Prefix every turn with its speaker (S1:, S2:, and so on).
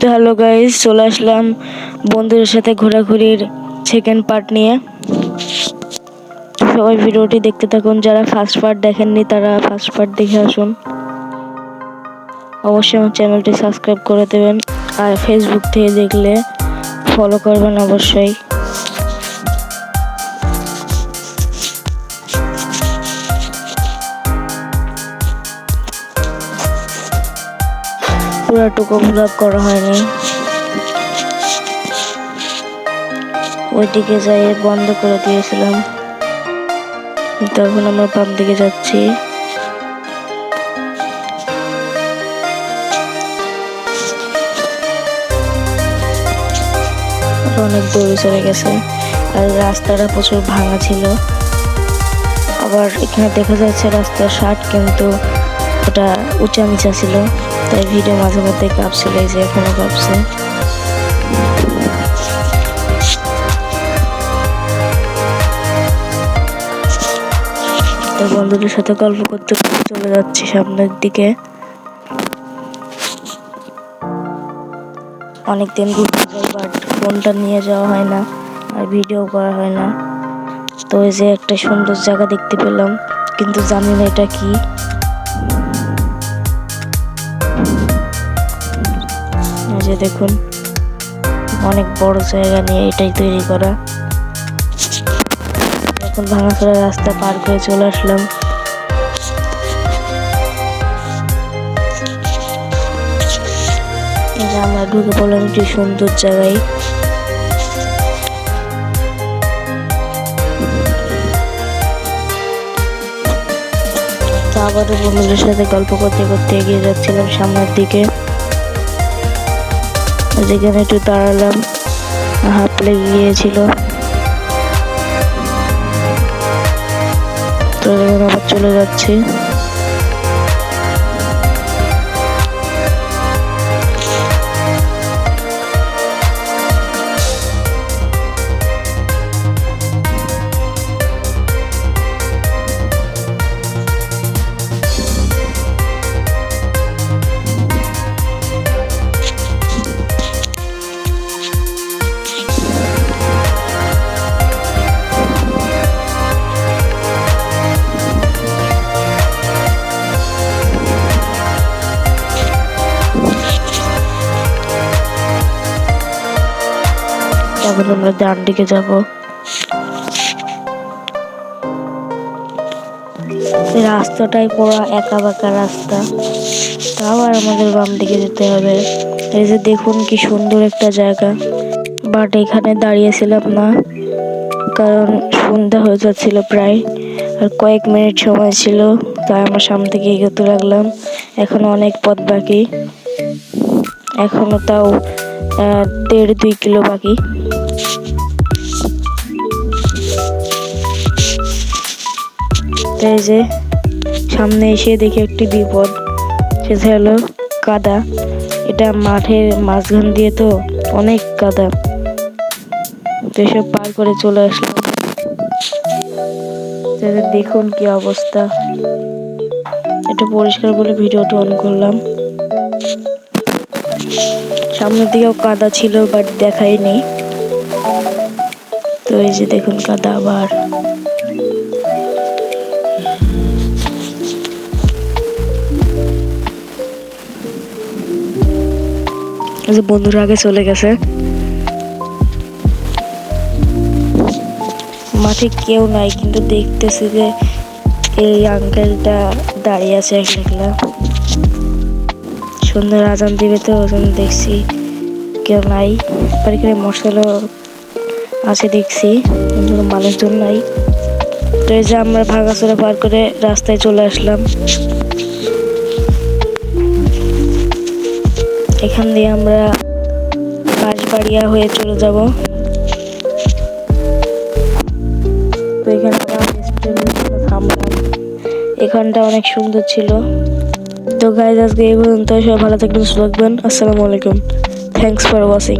S1: তো hello guys চলে আসলাম বন্ধুদের সাথে ঘোরাঘুরির সেকেন্ড পার্ট নিয়ে। সবাই ভিডিওটি দেখতে থাকুন, যারা ফার্স্ট পার্ট দেখেননি তারা ফার্স্ট পার্ট দেখে আসুন। অবশ্যই আমার চ্যানেলটি সাবস্ক্রাইব করে দেবেন, আর ফেসবুক থেকে দেখলে ফলো করবেন অবশ্যই। পুরাটুকু ভ্লগ করা হয়নি। ওইদিকে যাই বন্ধ করে দিয়েছিলাম। তখন আমরা বাম দিকে যাচ্ছি। অনেক দূরে চলে গেছে। আর রাস্তাটা প্রচুর ভাঙা ছিল। আবার এখানে দেখা যাচ্ছে রাস্তার শার্ট কিন্তু ওটা উঁচা নিচা ছিল। তাই ভিডিও মাঝে মধ্যে কাঁপছিল এই যে এখনও কাঁপছে তো বন্ধুদের সাথে গল্প করতে করতে চলে যাচ্ছি সামনের দিকে। অনেকদিন ঘুরতে যাই বাট ফোনটা নিয়ে যাওয়া হয় না আর ভিডিও করা হয় না। তো এই যে একটা সুন্দর জায়গা দেখতে পেলাম, কিন্তু জানি না এটা কি। যে দেখুন, অনেক বড় জায়গা নিয়ে এটাই তৈরি করা। এখন ভাঙাচোরা রাস্তা পার করে চলে আসলাম। আমরা ঢুকে পড়লাম একটি সুন্দর জায়গায়। আবারও বন্ধুদের সাথে গল্প করতে করতে এগিয়ে যাচ্ছিলাম সামনের দিকে। যেখানে একটু দাঁড়ালাম হাফ লেগে গিয়েছিল। তো আবার চলে যাচ্ছি। এখন আমরা ডান দিকে যাব। রাস্তাটাই পুরো একা বাঁকা রাস্তা। তাও আর আমাদের বাম দিকে যেতে হবে। এই যে দেখুন কি সুন্দর একটা জায়গা। বাট এখানে দাঁড়িয়েছিলাম না, কারণ সন্ধ্যা হয়ে যাচ্ছিল প্রায়, আর কয়েক মিনিট সময় ছিল, তাই আমার সামনে থেকে এগোতে লাগলাম। এখনও অনেক পথ বাকি। এখনও তাও দেড় দুই কিলো বাকি। এই যে সামনে এসে দেখি একটি বিপদ। সেটা হলো কাদা এটা মাঠের মাঝখান দিয়ে তো অনেক কাদা তো এসব পার করে চলে আসলাম। দেখুন কি অবস্থা। একটু পরিষ্কার বলে ভিডিওটা অন করলাম। সামনের দিকেও কাদা ছিল বাট দেখাইনি তো এই যে দেখুন কাদা আবার। যে বন্ধুরা আগে চলে গেছে। মাঠে কেউ নাই, কিন্তু দেখতেছি যে এই আঙ্কেলটা দাঁড়িয়ে আছে একলা একলা। সুন্দর আজান দিবে তো, ওই জন্য দেখছি কেউ নাই। আর এখানে মশলা আছে দেখছি মানুষজন নাই। তো এই যে আমরা ভাঙাচোরা পার করে রাস্তায় চলে আসলাম। এখান দিয়ে আমরা বাঁশবাড়িয়া হয়ে চলে যাব। তো এখানে এখানটা অনেক সুন্দর ছিল। তো গাইজ আজকে এই পর্যন্ত সবাই ভালো থাকবেন, সুস্থ থাকবেন। আসসালামু আলাইকুম। Thanks for watching